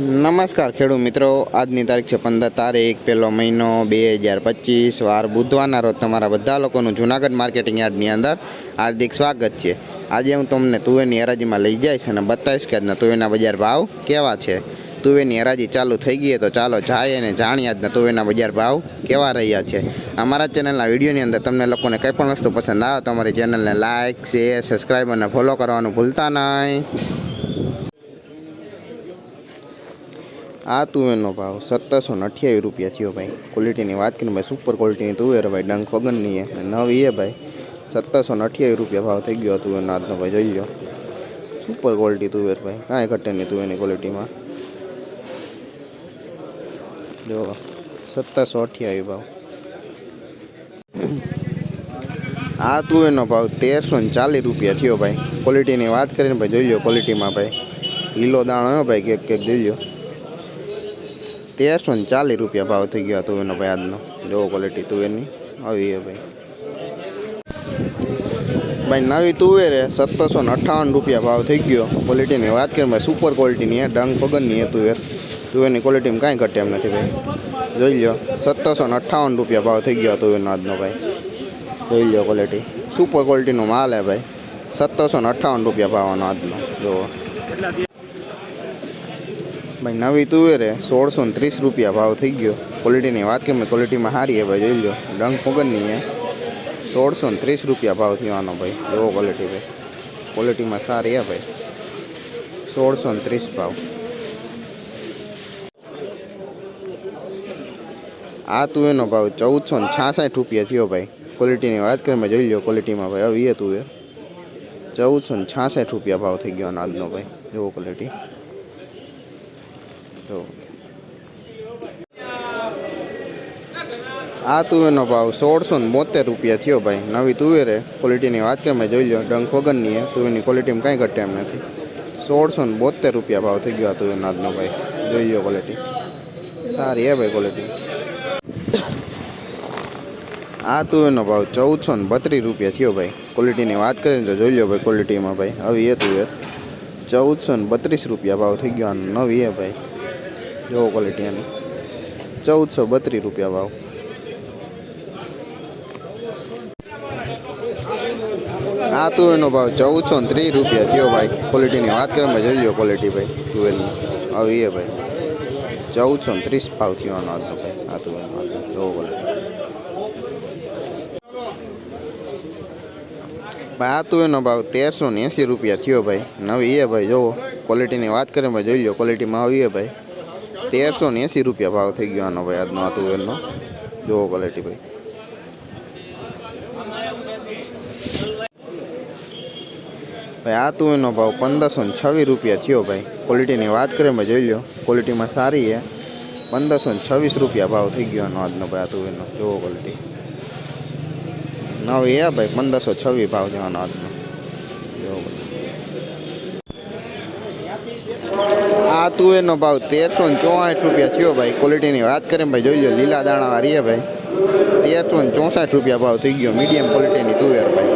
નમસ્કાર ખેડૂત મિત્રો આજની તારીખ છે પંદર તારીખ પહેલો મહિનો બે હજાર પચીસ વાર બુધવારના રોજ તમારા બધા લોકોનું જુનાગઢ માર્કેટિંગ યાર્ડની અંદર હાર્દિક સ્વાગત છે આજે હું તમને તુવેરની હરાજીમાં લઈ જઈશ અને બતાવીશ કે આજના તુવેરના બજાર ભાવ કેવા છે તુવેરની હરાજી ચાલુ થઈ ગઈ તો ચાલો જાય અને જાણીએ આજના તુવેરના બજાર ભાવ કેવા રહ્યા છે અમારા ચેનલના વિડીયોની અંદર તમને લોકોને કંઈ પણ વસ્તુ પસંદ આવે તો અમારી ચેનલને લાઇક શેર સબસ્ક્રાઈબ અને ફોલો કરવાનું ભૂલતા નહીં આ તુ એનો ભાવ 1728 રૂપિયા થયો ભાઈ ક્વોલિટી ની વાત કરી ને ભાઈ સુપર ક્વોલિટી ની તુ એ રે ભાઈ ડાંગ કોગન ની હે નવ એ ભાઈ 1728 રૂપિયા ભાવ થઈ ગયો તુ એ નાદ નો ભાઈ જોઈ લો સુપર ક્વોલિટી તુ એ ભાઈ કાઈ ઘટે ની તુ એ ની ક્વોલિટી માં જો 1728 ભાવ આ તુ એનો ભાવ 1340 રૂપિયા થયો ભાઈ ક્વોલિટી ની વાત કરી ને ભાઈ જોઈ લો ક્વોલિટી માં ભાઈ લીલો દાણો હે ભાઈ કે કે જોઈ લો તેરસો ને ચાલીસ રૂપિયા ભાવ થઈ ગયો તુવેરનો ભાઈ આજનો જોવો ક્વોલિટી તુવેરની આવી છે ભાઈ ભાઈ નવી તુવેરે સત્તરસો ને અઠ્ઠાવન રૂપિયા ભાવ થઈ ગયો ક્વોલિટીની વાત કરીએ ભાઈ સુપર ક્વોલિટીની ડંગ પગનની હે તુવેર તુવેરની ક્વોલિટીમાં કાંઈ ઘટે એમ નથી ભાઈ જોઈ લો સત્તરસો ને અઠ્ઠાવન રૂપિયા ભાવ થઈ ગયો તુવેરનો આજનો ભાઈ જોઈ લો ક્વોલિટી સુપર ક્વોલિટીનો માલ હે ભાઈ સત્તરસો ને અઠ્ઠાવન રૂપિયા ભાવનો આજનો જોવો भाई नवी तू रे 1630 रुपया भाव થઈ ગયો ક્વોલિટી ની વાત કરી મે ક્વોલિટી માં હારી હવે જોઈ લો ડંગ પગન ની 1630 રૂપિયા ભાવ થિયો આનો ભાઈ એવો ક્વોલિટી વે ક્વોલિટી માં સારા હે ભાઈ 1630 ભાવ આ તું એનો ભાવ 1466 રૂપિયા થિયો ભાઈ ક્વોલિટી ની વાત કરી મે જોઈ લો ક્વોલિટી માં ભાઈ હવે એ તું વે 1466 રૂપિયા ભાવ થઈ ગયો આનો આજનો ભાઈ એવો ક્વોલિટી હા તુ એનો ભાવ 1672 રૂપિયા થયો ભાઈ નવી તુવેરે ક્વોલિટી ની વાત કરે મે જોઈ લો ડંગખોગન ની હે તુ ની ક્વોલિટી માં કાઈ ઘટ તેમ નથી 1672 રૂપિયા ભાવ થઈ ગયો તો એના નો ભાઈ જોઈયો ક્વોલિટી સારા હે ભાઈ ક્વોલિટી આ તુ એનો ભાવ 1432 રૂપિયા થયો ભાઈ ક્વોલિટી ની વાત કરે તો જોઈ લો ભાઈ ક્વોલિટી માં ભાઈ આવી હે તુ યાર 1432 રૂપિયા ભાવ થઈ ગયો નવી હે ભાઈ जो क्वालिटी है चौदह सौ बत्तीस रुपया भाव आ तो यो भाव चौदह सौ तीस रुपया थो भाई क्वालिटी की बात करें भाई जो क्वालिटी भाई टूवेल आइए भाई चौदह सौ तीस भाव थी आज भाई आ तो क्वालिटी भाई आतु यो भाव तेर सौ एसी रुपया थो भाई नवी है भाई जो क्वालिटी की बात करें भाई जो क्वालिटी में आइए भाई તેરસો ને એંસી રૂપિયા ભાવ થઈ ગયો આનો ભાઈ આજનો આતું વેલનો જોવો ક્વોલિટી ભાઈ ભાઈ આ તુવેરનો ભાવ પંદરસો ને છવ્વીસ રૂપિયા થયો ભાઈ ક્વોલિટીની વાત કરીએ મેં જોઈ લો ક્વોલિટીમાં સારી છે પંદરસો ને છવ્વીસ રૂપિયા ભાવ થઈ ગયો આનો આજનો ભાઈ આ તુવેરનો જોવો ક્વોલિટી નવ એ ભાઈ પંદરસો છવ્વીસ ભાવ જવાનો આજનો જોવો આ તુવેરનો ભાવ તેરસો ને ચોસઠ રૂપિયા થયો ભાઈ ક્વોલિટીની વાત કરીએ ભાઈ જોઈ લો લીલા દાણાવાળી હે ભાઈ તેરસો ને ચોસઠ રૂપિયા ભાવ થઈ ગયો મીડિયમ ક્વોલિટીની તુવેર ભાઈ